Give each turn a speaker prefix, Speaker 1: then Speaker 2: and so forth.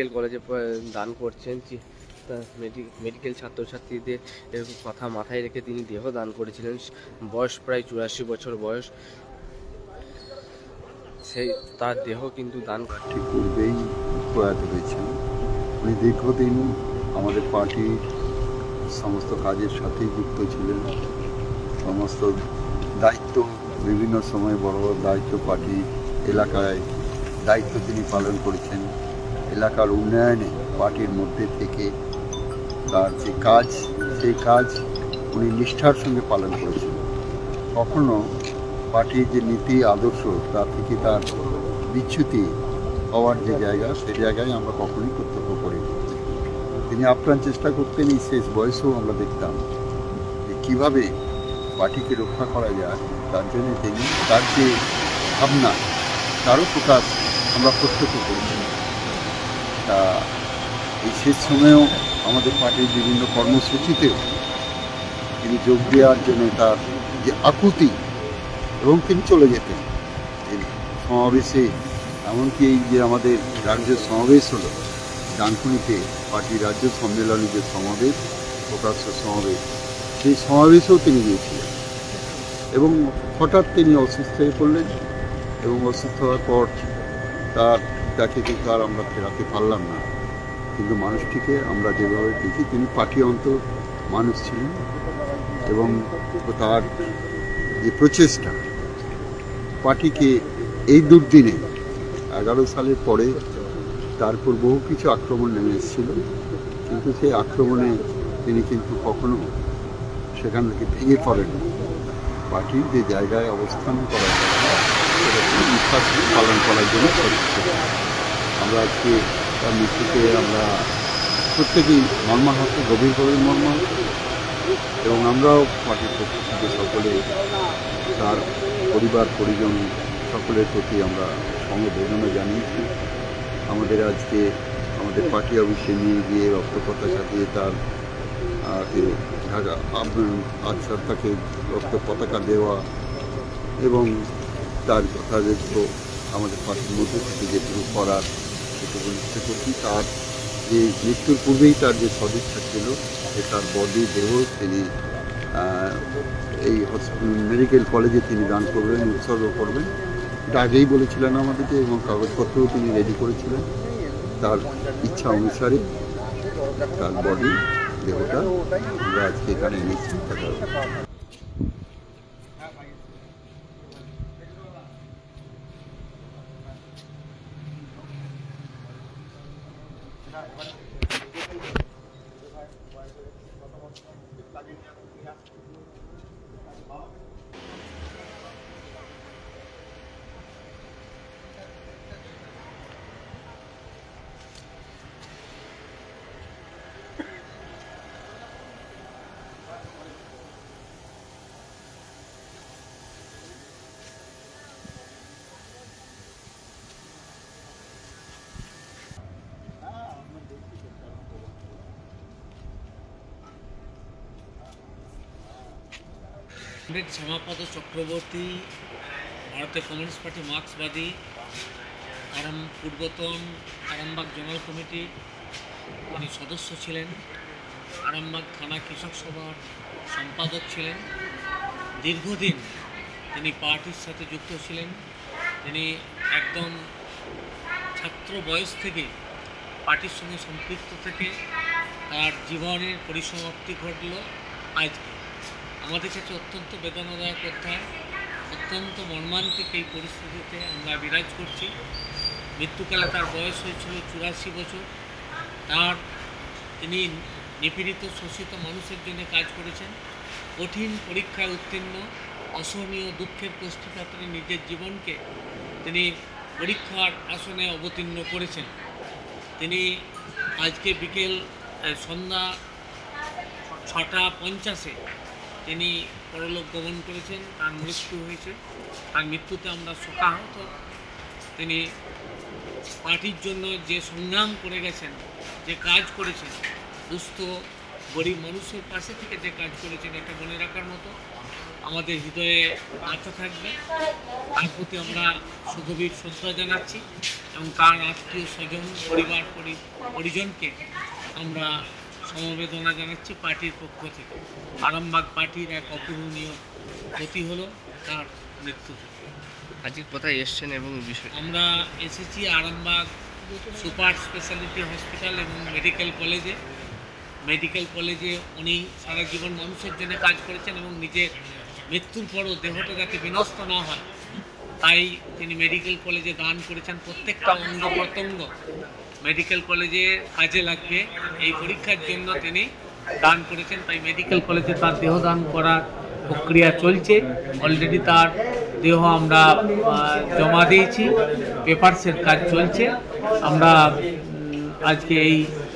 Speaker 1: Medical কলেজে দান করছেন মেডিকেল ছাত্রছাত্রীদের কথা মাথায় রেখে তিনি দেহ দান করেছিলেন। বয়স প্রায় চুরাশি বছর বয়স। সেই, তার দেহ কিন্তু দান
Speaker 2: ঠিক পূর্বেই প্রয়াত হয়েছেন। উনি দীর্ঘদিন আমাদের পার্টির সমস্ত কাজের সাথেই যুক্ত ছিলেন। সমস্ত দায়িত্ব, বিভিন্ন সময় বড় বড় দায়িত্ব পার্টি এলাকায় দায়িত্ব তিনি পালন করেছেন। এলাকার উন্নয়নে পার্টির মধ্যে থেকে তার যে কাজ, সেই কাজ উনি নিষ্ঠার সঙ্গে পালন করেছেন। কখনো পার্টির যে নীতি, আদর্শ তা থেকে তার বিচ্যুতি হওয়ার যে জায়গা সেই জায়গায় আমরা কখনোই কর্তব্য করি তিনি আপ্রাণ চেষ্টা করতেন, এই শেষ বয়সেও আমরা দেখতাম যে কীভাবে পার্টিকে রক্ষা করা যায়, তার জন্য তিনি তার যে ভাবনা, তারও প্রকাশ আমরা প্রত্যক্ষ করেছি। তা এই শেষ সময়েও আমাদের পার্টির বিভিন্ন কর্মসূচিতেও তিনি যোগ দেওয়ার জন্য তার যে আকুতি এবং তিনি চলে যেতেন সমাবেশে। এমনকি এই যে আমাদের রাজ্য সমাবেশ হলো, ডানকুনিতে পার্টি রাজ্য সম্মেলনী যে সমাবেশ, প্রকাশ্য সমাবেশ, সেই সমাবেশেও তিনি গিয়েছিলেন। এবং হঠাৎ তিনি অসুস্থ হয়ে পড়লেন এবং অসুস্থ হওয়ার পর তার তাকে কিন্তু আর আমরা ফেরাতে পারলাম না। কিন্তু মানুষটিকে আমরা যেভাবে দেখি তিনি পার্টি অন্তর মানুষ ছিলেন এবং তার যে প্রচেষ্টা পার্টিকে এই দুর্দিনে এগারো সালের পরে তারপর বহু কিছু আক্রমণ নেমে এসেছিল। কিন্তু সেই আক্রমণে তিনি কিন্তু কখনো সেখান থেকে ভেঙে পড়েন পার্টির যে জায়গায় অবস্থান করা দরকার, সেটা পালন করার জন্য আমরা আজকে তার মৃত্যুতে আমরা প্রত্যেকেই মর্মাহত, গভীরভাবে মর্মাহত। এবং আমরাও পার্টির পক্ষ থেকে সকলে তার পরিবার, পরিজন সকলের প্রতি আমরা সমবেদনা জানিয়েছি। আমাদের আজকে আমাদের পার্টি অফিসে নিয়ে গিয়ে রক্তপতা সাজিয়ে তার আচ্ছা তাকে রক্ত পতাকা দেওয়া এবং তার যথাযথ আমাদের পার্টির মধ্যে থেকে যেটুকু করার সেটুকু ইচ্ছে করছি তার যে মৃত্যুর পূর্বেই তার যে সদিচ্ছা ছিল যে তার বডি, দেহ তিনি এই মেডিকেল কলেজে তিনি দান করবেন, উৎসর্গ করবেন। এটা আগেই বলেছিলেন আমাদেরকে এবং কাগজপত্রও তিনি রেডি করেছিলেন। তার ইচ্ছা অনুসারে তার বডি দেহটা আমরা আজকে এখানে এনেছি। তাকে
Speaker 3: পণ্ডিত শ্যামাপদ চক্রবর্তী, ভারতের কমিউনিস্ট পার্টি মার্ক্সবাদী, আরাম পূর্বতন আরামবাগ জোনাল কমিটি, উনি সদস্য ছিলেন। আরামবাগ থানা কৃষক সভার সম্পাদক ছিলেন। দীর্ঘদিন তিনি পার্টির সাথে যুক্ত ছিলেন। তিনি একদম ছাত্র বয়স থেকে পার্টির সঙ্গে সম্পৃক্ত থেকে তার জীবনের পরিসমাপ্তি ঘটল আজকে। আমাদের কাছে অত্যন্ত বেদনাদায়ক অধ্যায়। অত্যন্ত মর্মান্তিক এই পরিস্থিতিতে আমরা বিরাজ করছি। মৃত্যুকালে তার বয়স হয়েছিল চুরাশি বছর। তার তিনি নিপীড়িত শোষিত মানুষের জন্য কাজ করেছেন। কঠিন পরীক্ষায় উত্তীর্ণ, অসহনীয় দুঃখের পরিস্থিতিতে তিনি নিজের জীবনকে তিনি পরীক্ষার আসনে অবতীর্ণ করেছেন। তিনি আজকে বিকেল সন্ধ্যা ছটা পঞ্চাশে তিনি পরলোক গমন করেছেন, তার মৃত্যু হয়েছে। তার মৃত্যুতে আমরা শোকাহত। তিনি পার্টির জন্য যে সংগ্রাম করে গেছেন, যে কাজ করেছেন, দুস্থ, গরিব মানুষের পাশে থেকে যে কাজ করেছেন, এটা মনে রাখার মতো আমাদের হৃদয়ে বাঁচা থাকবে। তার প্রতি আমরা সুগভীর শ্রদ্ধা জানাচ্ছি এবং তার আত্মীয় স্বজন, পরিবার, পরি- পরিজনকে আমরা সমবেদনা জানাচ্ছি পার্টির পক্ষ থেকে। আরামবাগ পার্টির এক অপূরণীয় ক্ষতি হলো তার মৃত্যু।
Speaker 1: আজকে কোথায় এসছেন এবং বিষয়?
Speaker 3: আমরা এসেছি আরামবাগ সুপার স্পেশালিটি হসপিটাল এবং মেডিকেল কলেজে। মেডিকেল কলেজে উনি সারা জীবন মানুষের জন্য কাজ করেছেন এবং নিজের মৃত্যুর পরও দেহটা যাতে বিনষ্ট না হয় তাই তিনি মেডিকেল কলেজে দান করেছেন প্রত্যেকটা অঙ্গ প্রত্যঙ্গ। মেডিকেল কলেজে কাজে লাগবে। এই পরীক্ষার জন্য তিনি দান করেছেন। তাই মেডিকেল কলেজে তার দেহ দান করার প্রক্রিয়া চলছে। অলরেডি তার দেহ আমরা জমা দিয়েছি। পেপারসের কাজ চলছে। আমরা আজকে এই